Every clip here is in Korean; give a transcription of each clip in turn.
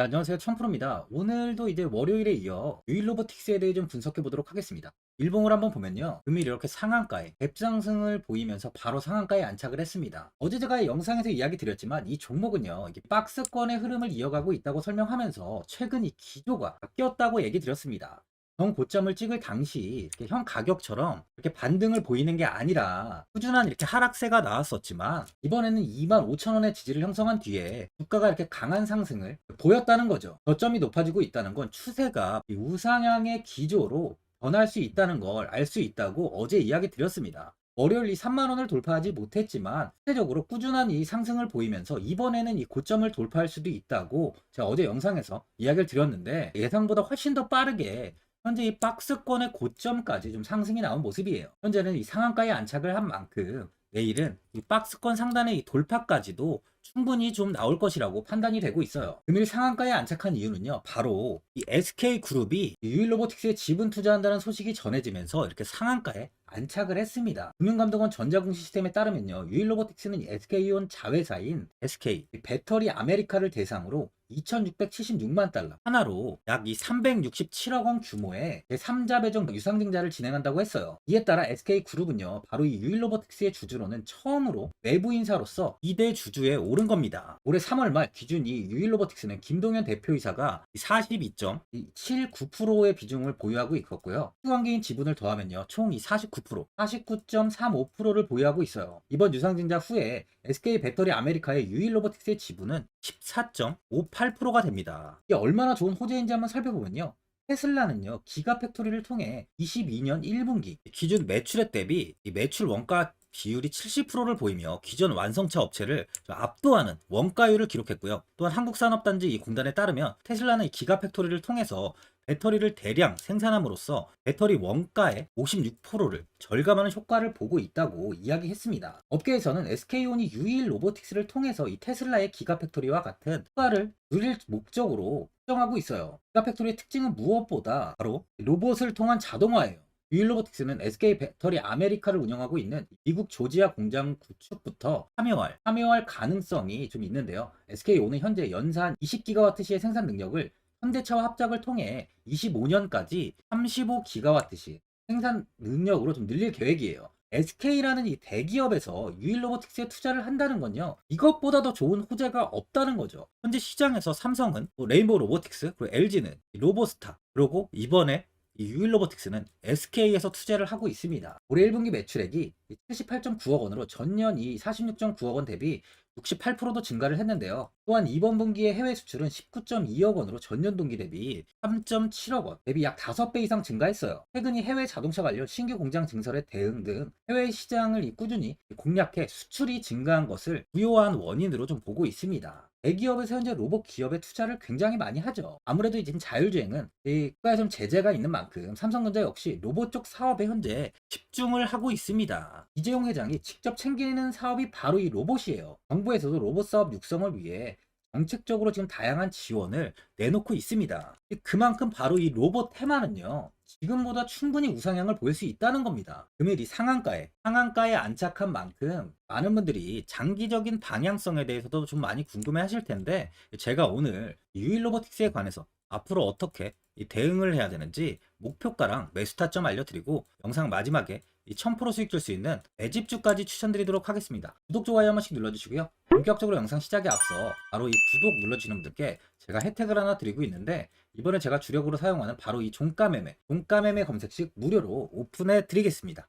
자, 안녕하세요. 청프로입니다. 오늘도 이제 월요일에 이어 유일 로보틱스에 대해 좀 분석해 보도록 하겠습니다. 일봉을 한번 보면요. 금일 이렇게 상한가에 갭상승을 보이면서 바로 상한가에 안착을 했습니다. 어제 제가 영상에서 이야기 드렸지만 이 종목은요. 이게 박스권의 흐름을 이어가고 있다고 설명하면서 최근 이 기조가 바뀌었다고 얘기 드렸습니다. 현 고점을 찍을 당시 이렇게 현 가격처럼 이렇게 반등을 보이는 게 아니라 꾸준한 이렇게 하락세가 나왔었지만 이번에는 25,000원의 지지를 형성한 뒤에 주가가 이렇게 강한 상승을 보였다는 거죠. 저점이 높아지고 있다는 건 추세가 이 우상향의 기조로 변할 수 있다는 걸 알 수 있다고 어제 이야기 드렸습니다. 월요일 이 3만 원을 돌파하지 못했지만 실제적으로 꾸준한 이 상승을 보이면서 이번에는 이 고점을 돌파할 수도 있다고 제가 어제 영상에서 이야기를 드렸는데 예상보다 훨씬 더 빠르게 현재 이 박스권의 고점까지 좀 상승이 나온 모습이에요. 현재는 이 상한가에 안착을 한 만큼 내일은 이 박스권 상단의 이 돌파까지도 충분히 좀 나올 것이라고 판단이 되고 있어요. 금일 상한가에 안착한 이유는요, 바로 이 SK그룹이 유일로보틱스에 지분 투자한다는 소식이 전해지면서 이렇게 상한가에 안착을 했습니다. 금융감독원 전자공시 시스템에 따르면요, 유일로보틱스는 SK온 자회사인 SK 배터리 아메리카를 대상으로 2,676만 달러 하나로 약 이 367억 원 규모의 제3자 배정 유상증자를 진행한다고 했어요. 이에 따라 SK그룹은요 바로 이 유일로보틱스의 주주로는 처음으로 외부 인사로서 2대 주주에 오른 겁니다. 올해 3월 말 기준 이 유일로보틱스는 김동현 대표이사가 42.79%의 비중을 보유하고 있었고요. 수관계인 지분을 더하면요 총 이 49%, 49.35%를 보유하고 있어요. 이번 유상증자 후에 SK 배터리 아메리카의 유일로보틱스의 지분은 14.58%가 됩니다. 이게 얼마나 좋은 호재인지 한번 살펴보면요. 테슬라는요, 기가 팩토리를 통해 22년 1분기 기준 매출액 대비 이 매출 원가 비율이 70%를 보이며 기존 완성차 업체를 좀 압도하는 원가율을 기록했고요. 또한 한국산업단지 이 공단에 따르면 테슬라는 이 기가 팩토리를 통해서 배터리를 대량 생산함으로써 배터리 원가의 56%를 절감하는 효과를 보고 있다고 이야기했습니다. 업계에서는 SK온이 유일 로보틱스를 통해서 이 테슬라의 기가팩토리와 같은 효과를 누릴 목적으로 추정하고 있어요. 기가팩토리의 특징은 무엇보다 바로 로봇을 통한 자동화예요. 유일로보틱스는 SK 배터리 아메리카를 운영하고 있는 미국 조지아 공장 구축부터 참여할, 참여할 가능성이 좀 있는데요. SK오는 현재 연산 20기가와트시의 생산 능력을 현대차와 합작을 통해 25년까지 35기가와트시 생산 능력으로 좀 늘릴 계획이에요. SK라는 이 대기업에서 유일 로보틱스에 투자를 한다는 건요. 이것보다 더 좋은 호재가 없다는 거죠. 현재 시장에서 삼성은 뭐 레인보우 로보틱스, 그리고 LG는 로보스타, 그리고 이번에 이 유일 로보틱스는 SK에서 투자를 하고 있습니다. 올해 1분기 매출액이 78.9억 원으로 전년 이 46.9억 원 대비 68%도 증가를 했는데요. 또한 이번 분기의 해외 수출은 19.2억 원으로 전년 동기 대비 3.7억 원, 대비 약 5배 이상 증가했어요. 최근이 해외 자동차 관련 신규 공장 증설의 대응 등 해외 시장을 꾸준히 공략해 수출이 증가한 것을 주요한 원인으로 좀 보고 있습니다. 대기업에서 현재 로봇 기업에 투자를 굉장히 많이 하죠. 아무래도 이제 자율주행은 이 국가에 좀 제재가 있는 만큼 삼성전자 역시 로봇 쪽 사업에 현재 집중을 하고 있습니다. 이재용 회장이 직접 챙기는 사업이 바로 이 로봇이에요. 정부에서도 로봇 사업 육성을 위해 정책적으로 지금 다양한 지원을 내놓고 있습니다. 그만큼 바로 이 로봇 테마는요. 지금보다 충분히 우상향을 보일 수 있다는 겁니다. 금일 이 상한가에 상한가에 안착한 만큼 많은 분들이 장기적인 방향성에 대해서도 좀 많이 궁금해 하실 텐데 제가 오늘 유일 로보틱스에 관해서 앞으로 어떻게 이 대응을 해야 되는지 목표가랑 매수 타점 알려드리고 영상 마지막에 이 1000% 수익 줄 수 있는 매집주까지 추천드리도록 하겠습니다. 구독, 좋아요 한 번씩 눌러주시고요. 본격적으로 영상 시작에 앞서 바로 이 구독 눌러주시는 분들께 제가 혜택을 하나 드리고 있는데 이번에 제가 주력으로 사용하는 바로 이 종가 매매, 종가 매매 검색식 무료로 오픈해 드리겠습니다.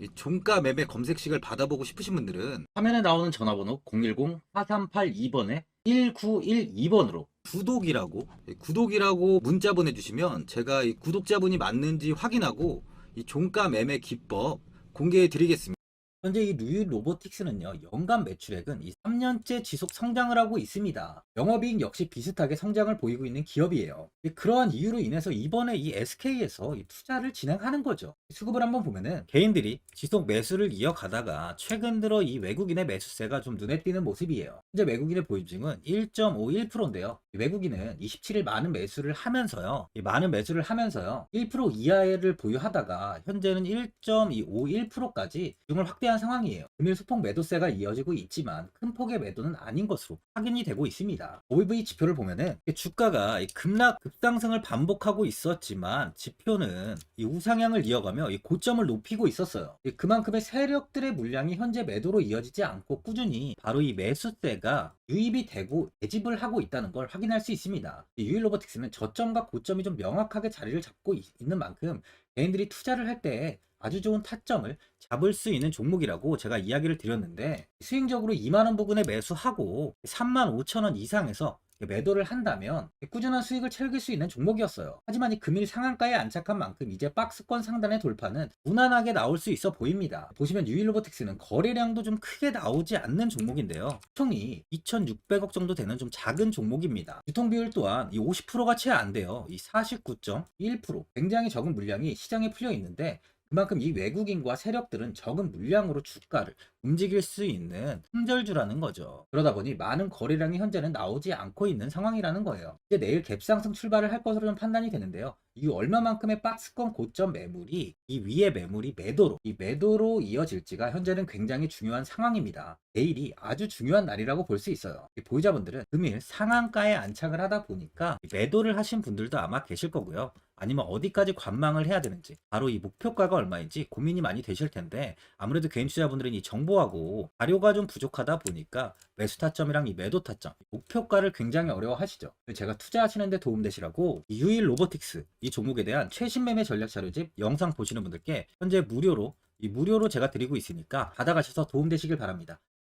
이 종가 매매 검색식을 받아보고 싶으신 분들은 화면에 나오는 전화번호 010-4382번에 1912번으로 구독이라고 예, 구독이라고 문자 보내주시면 제가 이 구독자분이 맞는지 확인하고 이 종가 매매 기법 공개해 드리겠습니다. 현재 이 루이 로보틱스는요, 연간 매출액은 이 3년째 지속 성장을 하고 있습니다. 영업이익 역시 비슷하게 성장을 보이고 있는 기업이에요. 이 그러한 이유로 인해서 이번에 이 SK에서 이 투자를 진행하는 거죠. 수급을 한번 보면은 개인들이 지속 매수를 이어가다가 최근 들어 이 외국인의 매수세가 좀 눈에 띄는 모습이에요. 현재 외국인의 보유증은 1.51%인데요. 외국인은 27일 많은 매수를 하면서요, 이 많은 매수를 하면서요, 1% 이하를 보유하다가 현재는 1.51%까지 비중을 확대한 상황이에요. 금일 소폭 매도세가 이어지고 있지만 큰 폭의 매도는 아닌 것으로 확인이 되고 있습니다. OVV 지표를 보면은 주가가 이 급락 급상승을 반복하고 있었지만 지표는 이 우상향을 이어가며 이 고점을 높이고 있었어요. 이 그만큼의 세력들의 물량이 현재 매도로 이어지지 않고 꾸준히 바로 이 매수세가 유입이 되고 매집을 하고 있다는 걸 확인할 수 있습니다. 이 유일 로보틱스는 저점과 고점이 좀 명확하게 자리를 잡고 있- 있는 만큼 개인들이 투자를 할 때 아주 좋은 타점을 잡을 수 있는 종목이라고 제가 이야기를 드렸는데 수익적으로 2만원 부근에 매수하고 3만 5천원 이상에서 매도를 한다면 꾸준한 수익을 챙길 수 있는 종목이었어요. 하지만 이 금일 상한가에 안착한 만큼 이제 박스권 상단의 돌파는 무난하게 나올 수 있어 보입니다. 보시면 유일로보틱스는 거래량도 좀 크게 나오지 않는 종목인데요. 총이 2,600억 정도 되는 좀 작은 종목입니다. 유통 비율 또한 이 50%가 채 안 돼요. 이 49.1% 굉장히 적은 물량이 시장에 풀려 있는데 그만큼 이 외국인과 세력들은 적은 물량으로 주가를 움직일 수 있는 품절주라는 거죠. 그러다 보니 많은 거래량이 현재는 나오지 않고 있는 상황이라는 거예요. 이제 내일 갭상승 출발을 할 것으로 좀 판단이 되는데요. 이 얼마만큼의 박스권 고점 매물이 이 위의 매물이 매도로 이 매도로 이어질지가 현재는 굉장히 중요한 상황입니다. 내일이 아주 중요한 날이라고 볼 수 있어요. 이 보유자분들은 금일 상한가에 안착을 하다 보니까 이 매도를 하신 분들도 아마 계실 거고요. 아니면 어디까지 관망을 해야 되는지 바로 이 목표가가 얼마인지 고민이 많이 되실 텐데 아무래도 개인 투자분들은 이 정보하고 자료가 좀 부족하다 보니까 매수 타점이랑 이 매도 타점 목표가를 굉장히 어려워하시죠. 제가 투자하시는데 도움되시라고 이 유일 로보틱스 이 종목에 대한 최신 매매 전략 자료집 영상 보시는 분들께 현재 무료로 이 무료로 제가 드리고 있으니까 받아가셔서 도움되시길 바랍니다.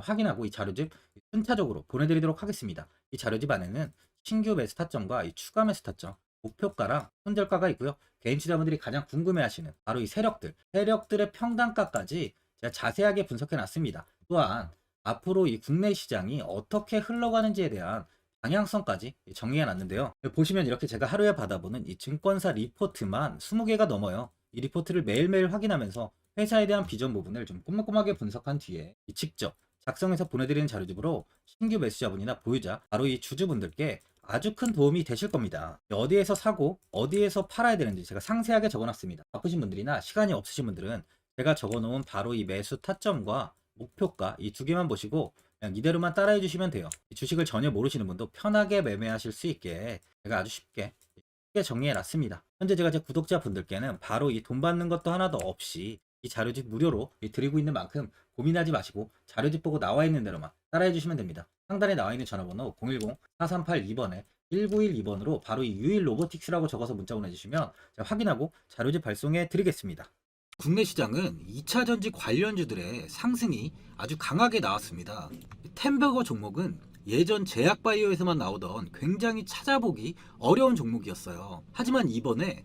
확인하고 이 자료집 순차적으로 보내드리도록 하겠습니다. 이 자료집 안에는 신규 매수 타점과 이 추가 매수 타점, 목표가랑 손절가가 있고요. 개인 투자분들이 가장 궁금해하시는 바로 이 세력들, 세력들의 평단가까지 제가 자세하게 분석해 놨습니다. 또한 앞으로 이 국내 시장이 어떻게 흘러가는지에 대한 방향성까지 정리해 놨는데요. 보시면 이렇게 제가 하루에 받아보는 이 증권사 리포트만 20개가 넘어요. 이 리포트를 매일매일 확인하면서 회사에 대한 비전 부분을 좀 꼼꼼하게 분석한 뒤에 이 직접 작성해서 보내드리는 자료집으로 신규 매수자분이나 보유자, 바로 이 주주분들께 아주 큰 도움이 되실 겁니다. 어디에서 사고 어디에서 팔아야 되는지 제가 상세하게 적어놨습니다. 바쁘신 분들이나 시간이 없으신 분들은 제가 적어놓은 바로 이 매수 타점과 목표가 이 두 개만 보시고 그냥 이대로만 따라해 주시면 돼요. 이 주식을 전혀 모르시는 분도 편하게 매매하실 수 있게 제가 아주 쉽게 쉽게 정리해 놨습니다. 현재 제가 제 구독자 분들께는 바로 이 돈 받는 것도 하나도 없이 이 자료집 무료로 이 드리고 있는 만큼 고민하지 마시고 자료집 보고 나와 있는 대로만 따라해 주시면 됩니다. 상단에 나와 있는 전화번호 010-4382번에 1912번으로 바로 이 유일 로보틱스라고 적어서 문자 보내주시면 확인하고 자료집 발송해 드리겠습니다. 국내 시장은 2차 전지 관련주들의 상승이 아주 강하게 나왔습니다. 템버거 종목은 예전 제약바이오에서만 나오던 굉장히 찾아보기 어려운 종목이었어요. 하지만 이번에